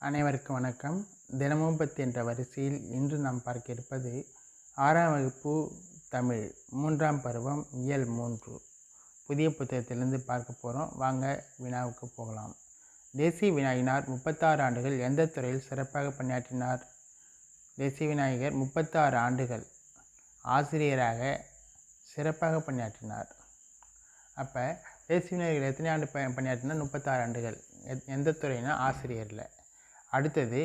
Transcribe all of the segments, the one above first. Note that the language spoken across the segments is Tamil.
அனைவருக்கும் வணக்கம். தினமும் பத்து என்ற வரிசையில் இன்று நாம் பார்க்க இருப்பது ஆறாம் வகுப்பு தமிழ் மூன்றாம் பருவம் இயல் மூன்று. புதிய புத்தகத்திலிருந்து பார்க்க போகிறோம் வாங்க வினாவுக்கு போகலாம். தேசிய விநாயகனார் முப்பத்தாறு ஆண்டுகள் எந்த துறையில் சிறப்பாக பணியாற்றினார்? தேசிய விநாயகர் முப்பத்தாறு ஆண்டுகள் ஆசிரியராக சிறப்பாக பணியாற்றினார். அப்போ தேசிய விநாயகர் எத்தனை ஆண்டு பணியாற்றினா பணியாற்றினார்? முப்பத்தாறு ஆண்டுகள். எத்- எந்த துறைனா ஆசிரியரில். அடுத்தது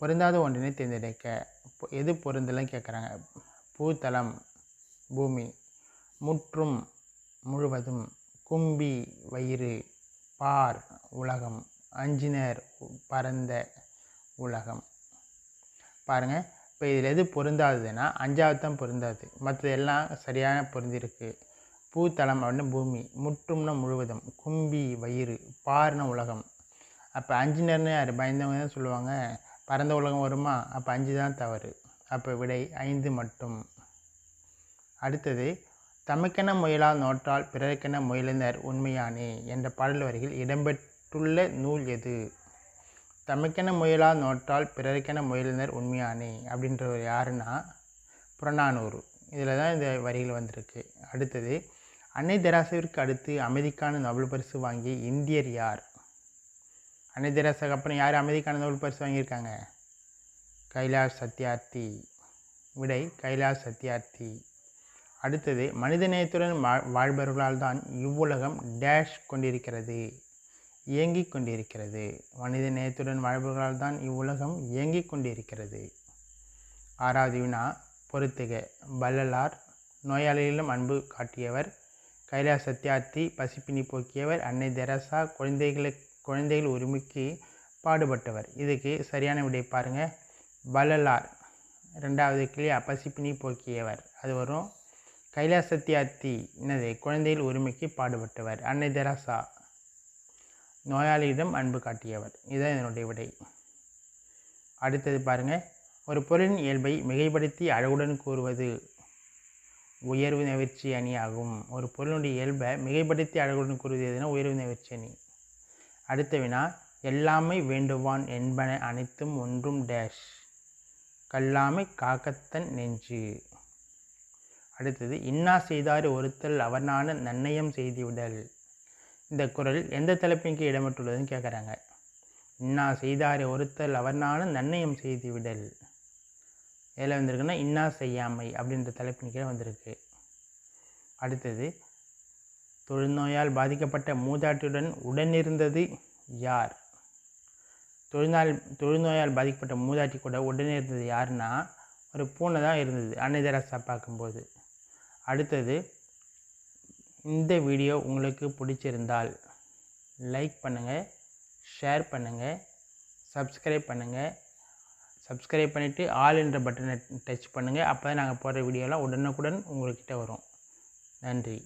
பொருந்தாத ஒன்றினை தேர்ந்தெடுக்க எது பொருந்தலன்னு கேட்குறாங்க. பூத்தளம் பூமி முற்றும் முழுவதும் கும்பி வயிறு பார் உலகம் அஞ்சினர் பரந்த உலகம். பாருங்கள் இப்போ இதில் எது பொருந்தாததுன்னா அஞ்சாவது தான் பொருந்தாது. மற்றது எல்லாம் சரியான பொருந்திருக்கு. பூத்தளம் அப்படின்னு பூமி முற்றும்னா முழுவதும் கும்பி வயிறு பார்ன உலகம் அப்போ அஞ்சினர்னு யார்? பயந்தவங்க தான் சொல்லுவாங்க. பரந்த உலகம் வருமா? அப்போ அஞ்சு தான் தவறு. அப்போ விடை ஐந்து மட்டும். அடுத்தது தமக்கென முயலால் நோற்றால் பிறருக்கென முயலினர் உண்மையானே என்ற பாடல் வரிகள் இடம்பெற்றுள்ள நூல் எது? தமக்கென முயலால் நோற்றால் பிறருக்கென முயலினர் உண்மையானே அப்படின்றவர் யாருன்னா? புறநானூறு. இதில் தான் இந்த வரிகள் வந்திருக்கு. அடுத்தது அன்னை தெராசாவிற்கு அடுத்து அமைதிக்கான நோபல் பரிசு வாங்கிய இந்தியர் யார்? அன்னை அப்புறம் யார்? அமைதிக்கான நோபல் பரிசு வாங்கியிருக்காங்க. கைலாஷ் சத்யார்த்தி. விடை கைலாஷ் சத்யார்த்தி. அடுத்தது மனிதநேயத்துடன் வா- வாழ்பவர்களால் தான் இவ்வுலகம் டேஷ் கொண்டிருக்கிறது இயங்கிக் கொண்டிருக்கிறது. மனித நேயத்துடன் வாழ்பவர்களால் தான் இவ்வுலகம் இயங்கிக் கொண்டிருக்கிறது. ஆறாவது வினா பொறுத்துக. வள்ளலார் நோயாளிகளிடம் அன்பு காட்டியவர். கைலாஷ் சத்யார்த்தி பசிப்பினி போக்கியவர். அன்னை தெரசா குழந்தைகளுக்கு குழந்தைகள் உரிமைக்கு பாடுபட்டவர். இதுக்கு சரியான விடை பாருங்கள் வள்ளலார். ரெண்டாவது கிளி அப்பசிப்பினி போக்கியவர். அது வரும். கைலாச சத்யார்த்தி என்னது? குழந்தைகள் உரிமைக்கு பாடுபட்டவர். அன்னை தெரசா. நோயாளியிடம் அன்பு காட்டியவர். இதுதான் இதனுடைய விடை. அடுத்தது பாருங்கள் ஒரு பொருளின் இயல்பை மிகைப்படுத்தி அழகுடன் கூறுவது உயர்வு நெகிழ்ச்சி அணி ஆகும் ஒரு பொருளுடைய இயல்பை மிகைப்படுத்தி அழகுடன் கூறுவது எதுனா உயர்வு நெகிழ்ச்சி அணி. அடுத்த வினா எல்லாமை வேண்டுவான் என்பன அனைத்தும் ஒன்றும் டேஷ். கல்லாமை காக்கத்தன் நெஞ்சு. அடுத்தது இன்னா செய்தார் ஒருத்தல் அவனான நன்னயம் செய்துவிடல். இந்த குரல் எந்த தலைப்பின் கீழ் இடம்பெற்றுள்ளதுன்னு கேட்குறாங்க. இன்னா செய்தாரை ஒருத்தல் அவனான நன்னயம் செய்துவிடல். எதில் வந்திருக்குன்னா இன்னா செய்யாமை அப்படின்ற தலைப்பின் கீழே வந்திருக்கு. அடுத்தது தொழுநோயால் பாதிக்கப்பட்ட மூதாட்டியுடன் உடனிருந்தது யார்? தொழுநாள் தொழுநோயால் பாதிக்கப்பட்ட மூதாட்டி கூட உடனே இருந்தது யாருன்னா ஒரு பூனை தான் இருந்தது அன்னைதரசா பார்க்கும்போது. அடுத்தது இந்த வீடியோ உங்களுக்கு பிடிச்சிருந்தால் லைக் பண்ணுங்கள் ஷேர் பண்ணுங்கள் சப்ஸ்கிரைப் பண்ணுங்கள் சப்ஸ்கிரைப் பண்ணிவிட்டு ஆல் என்ற பட்டனை டச் பண்ணுங்கள் அப்போ தான் நாங்கள் போடுற வீடியோலாம் உடனுக்குடன் உங்கள்கிட்ட வரும். நன்றி.